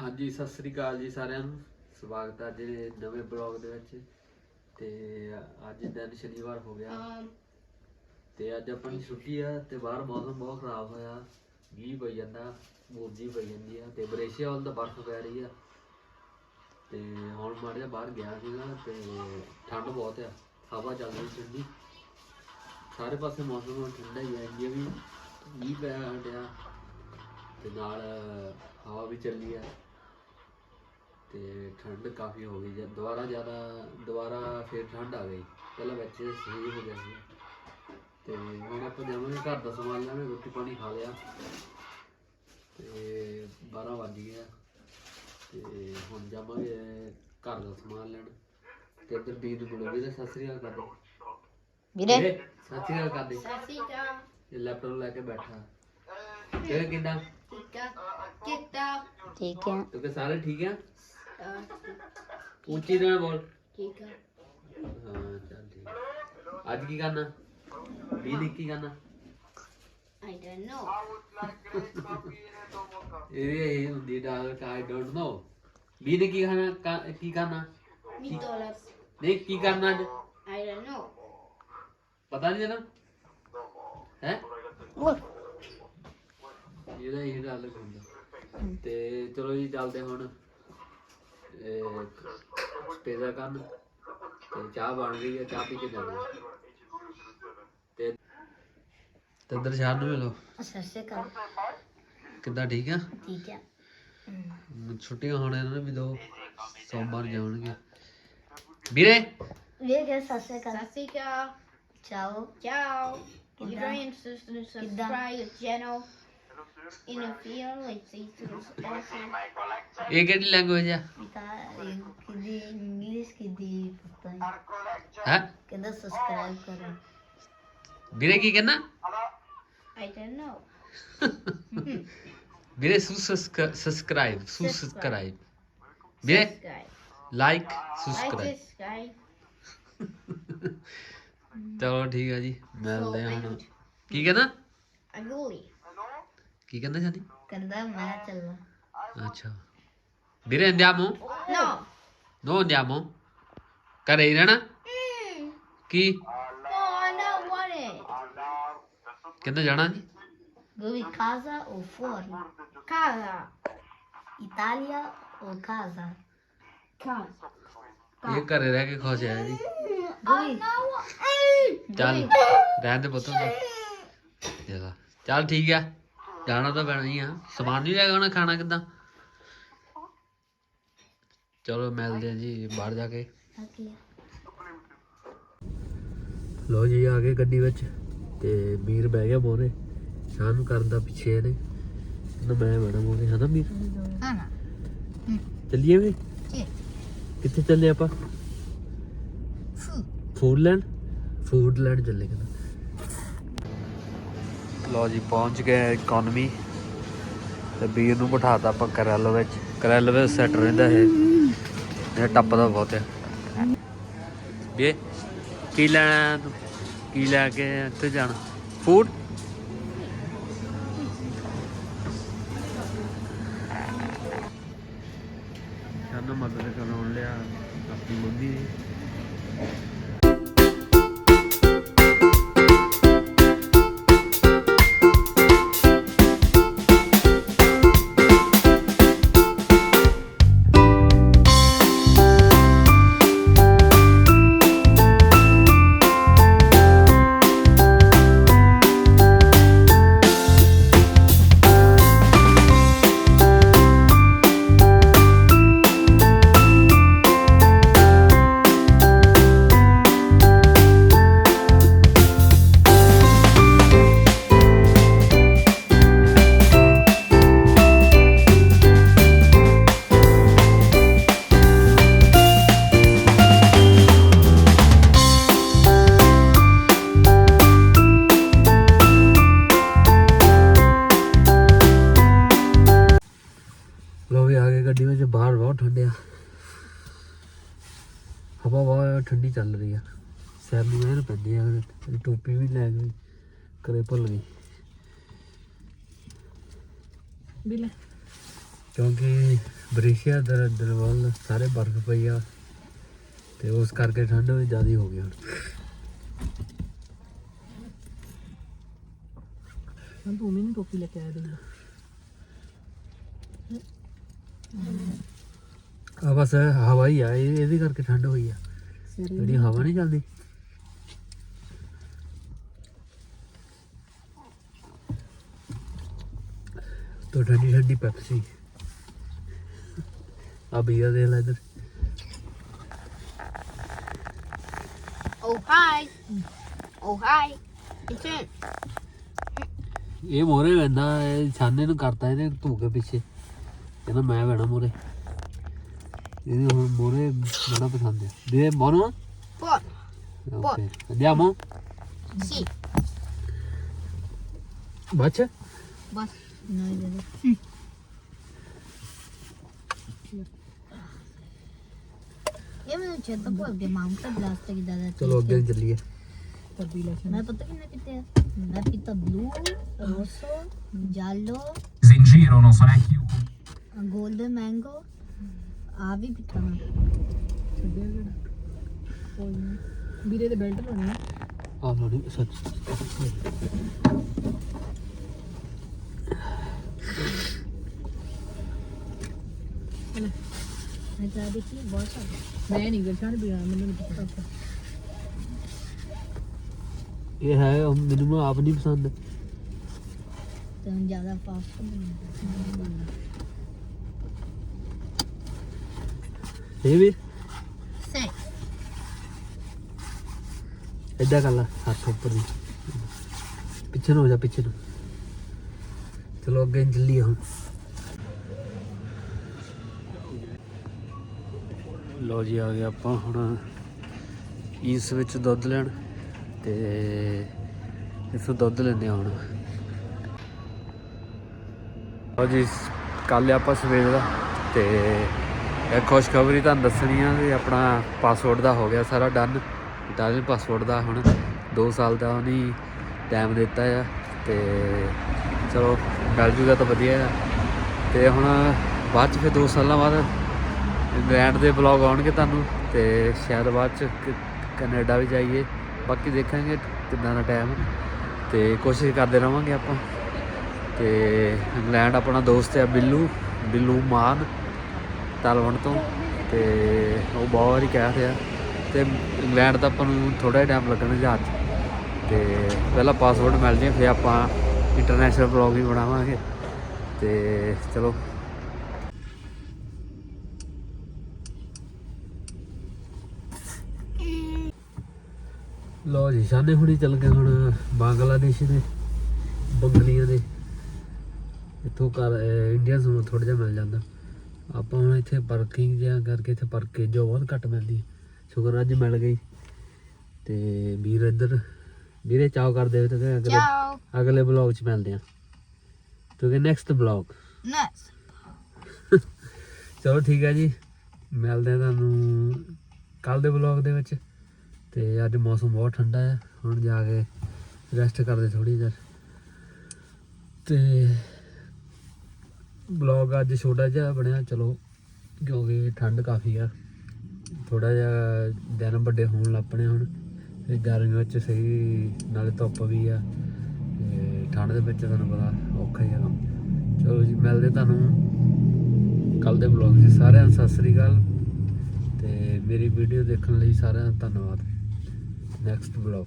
ਹਾਂਜੀ ਸਤਿ ਸ੍ਰੀ ਅਕਾਲ ਜੀ ਸਾਰਿਆਂ ਨੂੰ। ਸਵਾਗਤ ਹੈ ਦੇ ਨਵੇਂ ਬਲੌਗ ਦੇ ਵਿੱਚ। ਤੇ ਅੱਜ ਦਿਨ ਸ਼ਨੀਵਾਰ ਹੋ ਗਿਆ। ਤੇ ਅੱਜ ਆਪਣੀ ਛੁੱਟੀ ਆ ਤੇ ਬਾਹਰ ਮੌਸਮ ਬਹੁਤ ਖਰਾਬ ਹੋਇਆ। ਮੀਂਹ ਪਈ ਜਾਂਦਾ ਬੂੰਦੀ ਪਈ ਜਾਂਦੀ ਆ ਤੇ ਬਰੇਸ਼ੀਆ ਵੱਲ ਤਾਂ ਬਰਫ਼ ਪੈ ਰਹੀ ਆ। ਤੇ ਹੁਣ ਮਾੜਾ ਜਿਹਾ ਬਾਹਰ ਗਿਆ ਸੀਗਾ ਤੇ ਠੰਡ ਬਹੁਤ ਆ ਹਵਾ ਚੱਲ ਰਹੀ ਠੰਡੀ। ਸਾਰੇ ਪਾਸੇ ਮੌਸਮ ਹੁਣ ਠੰਡਾ ਹੀ ਆ ਇੰਡੀਆ ਵੀ ਮੀਂਹ ਪਿਆ ਹਟਿਆ ਤੇ ਨਾਲ ਹਵਾ ਵੀ ਚੱਲੀ ਆ। ਤੇ ਠੰਡ ਕਾਫੀ ਹੋ ਗਈ ਜਦ ਦੁਬਾਰਾ ਜ਼ਿਆਦਾ ਦੁਬਾਰਾ ਫੇਰ ਠੰਡ ਆ ਗਈ। ਪਹਿਲਾਂ ਵਿੱਚ ਸਹੀ ਹੋ ਗਿਆ ਸੀ। ਤੇ ਹੁਣ ਆਪਾਂ ਜਾਵਾਂਗੇ ਘਰ ਦਾ ਸਮਾਨ ਲੈਣ ਰੋਟੀ ਪਾਣੀ ਖਾ ਲਿਆ। ਤੇ 12 ਵੱਜ ਗਿਆ ਤੇ ਹੁਣ ਜਾਵਾਂਗੇ ਘਰ ਦਾ ਸਮਾਨ ਲੈਣ। ਤੇ ਇੱਧਰ ਵੀਰ ਨੂੰ ਮਿਲੋਗੇ ਤੇ ਸਤਿ ਸ੍ਰੀ ਅਕਾਲ ਕਰ ਦੇ ਵੀਰੇ? ਵੀਰੇ, ਸਤਿ ਸ੍ਰੀ ਅਕਾਲ ਕਰ ਦੇ Sasita, ਇਹ ਲੈਪਟਾਪ ਲੈ ਕੇ ਬੈਠਾ। ਇਹ ਕਿੱਦਾਂ Tika, Kita, ਠੀਕ ਹੈ ਤੇ ਸਾਰੇ ਠੀਕ ਆ? ਉੱਚੀ ਨਾਲ ਬੋਲ। Tika. ਹਾਂ ਚੱਲ ਠੀਕ ਆ। ਅੱਜ ਕੀ ਕਰਨਾ? ਵੀ ਨੇ ਕੀ ਕਰਨਾ? I don't know. ਇਹ ਇਹ ਹੁੰਦੀ ਡਾਲ ਆਈ ਡੋਨਟ ਨੋ ਵੀ ਨੇ ਕੀ ਖਾਣਾ ਕਾ- ਕੀ ਕਰਨਾ? Mitolas. ਨਹੀਂ ਕੀ ਕਰਨਾ ਅੱਜ? I don't know. ਪਤਾ ਨਹੀਂ ਜਨਾ ਹੈ? ਇਹਦਾ ਇਹ ਡਾਲ ਹੁੰਦਾ ਤੇ ਚਲੋ ਜੀ ਚੱਲਦੇ ਹੁਣ। ਪੀਜ਼ਾ ਕਰਨ ਤੇ ਚਾਹ ਬਣ ਗਈ ਹੈ ਚਾਹ ਪੀ ਕੇ ਜਾਂਦੇ ਹਾਂ। ਤੇ ਤੇ ਇੱਧਰ ਸ਼ਾਨ ਨੂੰ ਮਿਲੋ। ਸਤਿ ਸ਼੍ਰੀ ਅਕਾਲ। ਕਿੱਦਾਂ ਠੀਕ ਆ? ਠੀਕ ਹੈ ਛੁੱਟੀਆਂ ਹੋਣ ਇਹਨਾਂ ਨੂੰ ਵੀ ਦੋ ਸੋਮਵਾਰ ਜਾਣਗੇ। ਵੀਰੇ? ਵੀਰੇ ਕਿਹਾ ਸਤਿ ਸ਼੍ਰੀ ਅਕਾਲ? Sasika, ਚਾਓ। ciao. If you're interested subscribe channel in a like also. ਇਹ ਕਿਹੜੀ ਲੈਂਗੁਏਜ ਆ ਕਿਦੀ ਇੰਗਲਿਸ਼ ਕਿਦੀ ਪਤਾ ਨਹੀਂ ਹੈ ਕਹਿੰਦਾ ਸਬਸਕ੍ਰਾਈਬ ਕਰੋ ਵੀਰੇ ਕੀ ਕਹਿੰਦਾ I don't know. ਵੀਰੇ ਸਬਸਕ੍ਰਾਈਬ ਸਬਸਕ੍ਰਾਈਬ ਵੀਰੇ. Like subscribe. ਚਲੋ ਠੀਕ ਆ ਜੀ ਮਿਲਦੇ I'm ਕੀ ਕਹਿੰਦਾ Aguli. ਕੀ ਕਹਿੰਦਾ ਜਾਨੀ ਕਹਿੰਦਾ ਮੈਂ ਚੱਲਣਾ ਅੱਛਾ ਵੀਰੇ ਅੰਦਿਆਮੋ No. ਨੋ ਅੰਦਿਆਮੋ ਘਰੇ ਹੀ ਰਹਿਣਾ Mm. Ki No, I don't want it. ਕਹਿੰਦਾ ਜਾਣਾ ਜੀ Dove casa o fuori? Casa. Italia o casa? Casa. ਇਹ ਘਰੇ ਰਹਿ ਕੇ ਖੁਸ਼ ਹੈ ਜੀ? ਚੱਲ ਰਹਿਣ ਦੇ ਪੁੱਤ ਚੱਲ ਠੀਕ ਆ ਜਾਣਾ ਤਾਂ ਪੈਣਾ ਹੀ ਆ। ਸਮਾਨ ਨਹੀਂ ਲੈ ਕੇ ਆਉਣਾ ਖਾਣਾ ਕਿੱਦਾਂ? ਚਲੋ ਮਿਲਦੇ ਆ ਜੀ ਬਾਹਰ ਜਾ ਕੇ. ਲੋ ਜੀ ਆ ਗਏ ਗੱਡੀ ਵਿੱਚ ਤੇ ਮੀਰ ਬਹਿ ਗਿਆ ਮੋਰੇ ਸ਼ਾਮ ਕਰਨ ਦਾ ਪਿੱਛੇ ਨੇ ਕਹਿੰਦਾ ਮੈਂ ਬਣਾ ਮੋਰੇ? ਹਨਾ Ana. ਚੱਲੀਏ ਵੀ. ਕਿੱਥੇ ਚੱਲੇ ਆਪਾਂ. ਫੂਡ। ਲੈਂਡ ਫੂਡ ਲੈਂਡ ਚੱਲੇ ਕਹਿੰਦਾ। ਲੋ ਜੀ, ਪਹੁੰਚ ਗਏ ਇਕਨੋਮੀ ਤੇ ਵੀਰ ਨੂੰ ਬਿਠਾਤਾ ਆਪਾਂ ਕਰੈਲ ਵਿੱਚ। ਕਰੈਲ ਵਿੱਚ ਸੈੱਟ ਰਹਿੰਦਾ ਇਹ। ਇਹ ਟੱਪਦਾ ਬਹੁਤ ਹੈ ਵੀ ਕੀ ਲੈਣਾ ਤੂੰ? ਕੀ ਲੈ ਕੇ ਇੱਥੇ ਜਾਣਾ? ਫੂਡ ਸਾਨੂੰ ਮਦਦ ਕਰਾਉਣ ਲਿਆ ਆਪਣੀ ਮੰਮੀ ਦੀ ਐਨ ਪੈਂਦੀ ਆ ਇਹਦੀ ਟੋਪੀ ਵੀ ਲੈ ਗਈ ਕਰੇ ਭੁੱਲ ਗਈ। Bila. ਕਿਉਂਕਿ ਬ੍ਰੇਸ਼ੀਆ ਦਰ ਦਰਵਾਲ ਸਾਰੇ ਬਰਫ਼ ਪਈ ਆ ਤੇ ਉਸ ਕਰਕੇ ਠੰਡ ਵੀ ਜ਼ਿਆਦਾ ਹੋ ਗਈ ਹੁਣ। ਹਾਂ ਤੂੰ ਮੈਨੂੰ ਟੋਪੀ ਲੈ ਕੇ ਆਇਆ ਦੇ ਆ ਬਸ ਹਵਾ ਹੀ ਆ ਇਹ- ਇਹਦੇ ਕਰਕੇ ਠੰਡ ਹੋਈ ਆ। ਜਿਹੜੀ ਹਵਾ ਨਹੀਂ ਚੱਲਦੀ। ਤੋਂ ਠੰਡੀ ਠੰਡੀ ਪੈਪਸੀ ਆ ਬੀਆ ਦੇ ਲੈ ਇਧਰ। ਓ ਹਾਈ ਓ ਹਾਈ ਇੱਥੇ ਇਹ ਮੋਰੇ ਵੰਦਾ ਛਾਨੇ ਨੂੰ ਕਰਤਾ ਇਹਨੇ ਧੂਕੇ ਪਿੱਛੇ। ਕਹਿੰਦਾ ਮੈਂ ਵੈਣਾ ਮੋਰੇ। ਇਹਨੂੰ ਹੁਣ ਮੋਰੇ ਬੜਾ ਪਸੰਦ ਹੈ ਦੇ ਬੋਨੋ ਬੋਨ ਬੋਨ andiamo sì bacia bacia ਇਹ ਮੈਨੂੰ ਚੇਤਾ ਭੁੱਲ ਗਿਆ ਮਾਊਂਟ ਬਲਾਸਟ ਕਿਦਾਂ ਦਾ ਚਲੋ ਅੱਗੇ ਨੂੰ ਚੱਲੀਏ ਤਬਦੀਲਾ ਸ਼ਾਨ ਮੈਂ ਪਤਾ ਕਿੰਨਾ ਪੀਤੇ ਮੈਂ ਪੀਤਾ ਬਲੂ ਰੋਸੋ ਜਾਲੋ। In giro non so neanche io. Golden mango ਆ ਵੀ ਪੀਤਾ ਮੈਂ। ਛੱਡਿਆ ਕਿਹੜਾ? ਕੋਈ ਨਹੀਂ ਵੀਰੇ ਦੇ ਬੈਲਟ ਲਾਉਣੀ ਆ। ਆ ਲੋੜੀ ਸੱਚ ਮੈਂ ਤਾਂ ਦੇਖੀ ਬਹੁਤ ਸਾਰਾ ਮੈਂ ਨਹੀਂ ਗਰਸ਼ਾਨ ਵੀ ਮੈਨੂੰ ਨਹੀਂ ਪਤਾ ਇਹ ਹੈ ਮੈਨੂੰ ਆਪ ਨਹੀਂ ਪਸੰਦ। ਤੇ ਜ਼ਿਆਦਾ ਫਾਸਟ ਇਹ ਵੀ? ਸੇ ਏਦਾਂ ਕਰ ਲਾ, ਹੱਥ ਉੱਪਰ ਦੀ। ਪਿੱਛੇ ਨੂੰ ਹੋ ਜਾ, ਪਿੱਛੇ ਨੂੰ। ਚਲੋ, ਅੱਗੇ ਚੱਲੀਏ ਹੁਣ। ਲੋ ਜੀ, ਆ ਗਏ ਆਪਾਂ ਹੁਣ ਇਸ ਵਿੱਚ ਦੁੱਧ ਲੈਣ ਤੇ ਇਸੋਂ ਦੁੱਧ ਲੈਂਦੇ ਹਾਂ ਹੁਣ। ਲੋ ਜੀ ਕੱਲ ਆਪਾਂ ਸਵੇਰ ਦਾ ਤੇ ਇਹ ਖੁਸ਼ਖਬਰੀ ਤੁਹਾਨੂੰ ਦੱਸਣੀ ਆ ਵੀ ਆਪਣਾ ਪਾਸਵਰਡ ਦਾ ਹੋ ਗਿਆ ਸਾਰਾ ਡਨ ਇਟਾਲੀਅਨ ਪਾਸਵਰਡ ਦਾ ਹੁਣ 2 ਸਾਲ ਦਾ ਉਹਨੇ ਟਾਈਮ ਦਿੱਤਾ ਆ ਤੇ ਚਲੋ ਮਿਲ ਜੂਗਾ ਤਾਂ ਵਧੀਆ ਆ। ਤੇ ਹੁਣ ਬਾਅਦ ਚ ਫਿਰ 2 ਸਾਲਾਂ ਬਾਅਦ ਇੰਗਲੈਂਡ ਦੇ ਬਲੌਗ ਆਉਣਗੇ ਤੁਹਾਨੂੰ ਤੇ ਸ਼ਾਇਦ ਬਾਅਦ ਚ ਕ- ਕੈਨੇਡਾ ਵੀ ਜਾਈਏ। ਬਾਕੀ ਦੇਖਾਂਗੇ ਕਿੰਨਾ ਦਾ ਟਾਈਮ ਤੇ ਕੋਸ਼ਿਸ਼ ਕਰਦੇ ਰਵਾਂਗੇ ਆਪਾਂ। ਤੇ ਇੰਗਲੈਂਡ ਆਪਣਾ ਦੋਸਤ ਹੈ ਬਿੱਲੂ ਬਿੱਲੂ ਮਾਨ, ਤਲਵਣ ਤੋਂ। ਤੇ ਉਹ ਬਹੁਤ ਵਾਰੀ ਕਹਿ ਰਿਹਾ। ਤੇ ਇੰਗਲੈਂਡ ਦਾ ਆਪਾਂ ਨੂੰ ਥੋੜਾ ਜਿਹਾ ਟਾਈਮ ਲੱਗਣਾ ਜਹਾਜ਼ 'ਚ। ਤੇ ਪਹਿਲਾਂ ਪਾਸਪੋਰਟ ਮਿਲ ਜੇ, ਫਿਰ ਆਪਾਂ ਇੰਟਰਨੈਸ਼ਨਲ ਬਲੌਗ ਵੀ ਬਣਾਵਾਂਗੇ। ਤੇ ਚਲੋ। ਲੋ ਜੀ ਸਾਨੇ ਹੁਣੀ ਚੱਲ ਗਏ ਹੁਣ ਬੰਗਲਾਦੇਸ਼ ਦੇ ਬੰਗਲੀਆਂ ਦੇ। ਇੱਥੋਂ ਕਰ ਇੰਡੀਅਨਸ ਨੂੰ ਥੋੜਾ ਜਿਹਾ ਮਿਲ ਜਾਂਦਾ। ਆਪਾਂ ਹੁਣ ਇੱਥੇ ਪਾਰਕਿੰਗ ਜਿਹਾ ਕਰਕੇ ਇੱਥੇ ਪਾਰਕੇ ਜੋ ਬਹੁਤ ਘੱਟ ਮਿਲਦੀ ਹੈ। ਸ਼ੁਕਰ ਅੱਜ ਮਿਲ ਗਈ। ਤੇ ਵੀਰ ਇੱਧਰ ਵੀਰੇ ਚਾਓ ਕਰਦੇ ਹੋਏ ਤੇ ਅਗਲੇ. ਅਗਲੇ ਬਲੌਗ 'ਚ ਮਿਲਦੇ ਆ ਕਿਉਂਕਿ ਨੈਕਸਟ ਬਲੌਗ ਨੈਕਸ ਚਲੋ ਠੀਕ ਹੈ ਜੀ। ਮਿਲਦੇ ਆ ਤੁਹਾਨੂੰ ਕੱਲ ਦੇ ਬਲੌਗ ਦੇ ਵਿੱਚ। ਤੇ ਅੱਜ ਮੌਸਮ ਬਹੁਤ ਠੰਡਾ ਹੈ। ਹੁਣ ਜਾ ਕੇ ਰੈਸਟ ਕਰਦੇ ਥੋੜੀ ਦੇਰ। ਤੇ ਬਲੌਗ ਅੱਜ ਛੋਟਾ ਜਿਹਾ ਬਣਿਆ। ਚਲੋ, ਕਿਉਂਕਿ ਠੰਡ ਕਾਫੀ ਆ। ਥੋੜਾ ਜਿਹਾ ਦਿਨ ਵੱਡੇ ਹੋਣ ਲੱਪਣੇ ਹੁਣ। ਤੇ ਗਰਮੀ ਵਿੱਚ ਸਹੀ, ਨਾਲੇ ਧੁੱਪ ਵੀ ਆ। ਤੇ ਠੰਡ ਦੇ ਵਿੱਚ ਤੁਹਾਨੂੰ ਪਤਾ ਔਖਾ ਹੀ ਆ ਕੰਮ। ਚਲੋ ਜੀ, ਮਿਲਦੇ ਤੁਹਾਨੂੰ ਕੱਲ ਦੇ ਬਲੌਗ 'ਚ। ਸਾਰਿਆਂ ਨੂੰ ਸਤਿ ਸ੍ਰੀ ਅਕਾਲ। ਤੇ ਮੇਰੀ ਵੀਡੀਓ ਦੇਖਣ ਲਈ ਸਾਰਿਆਂ ਦਾ ਧੰਨਵਾਦ। Next blog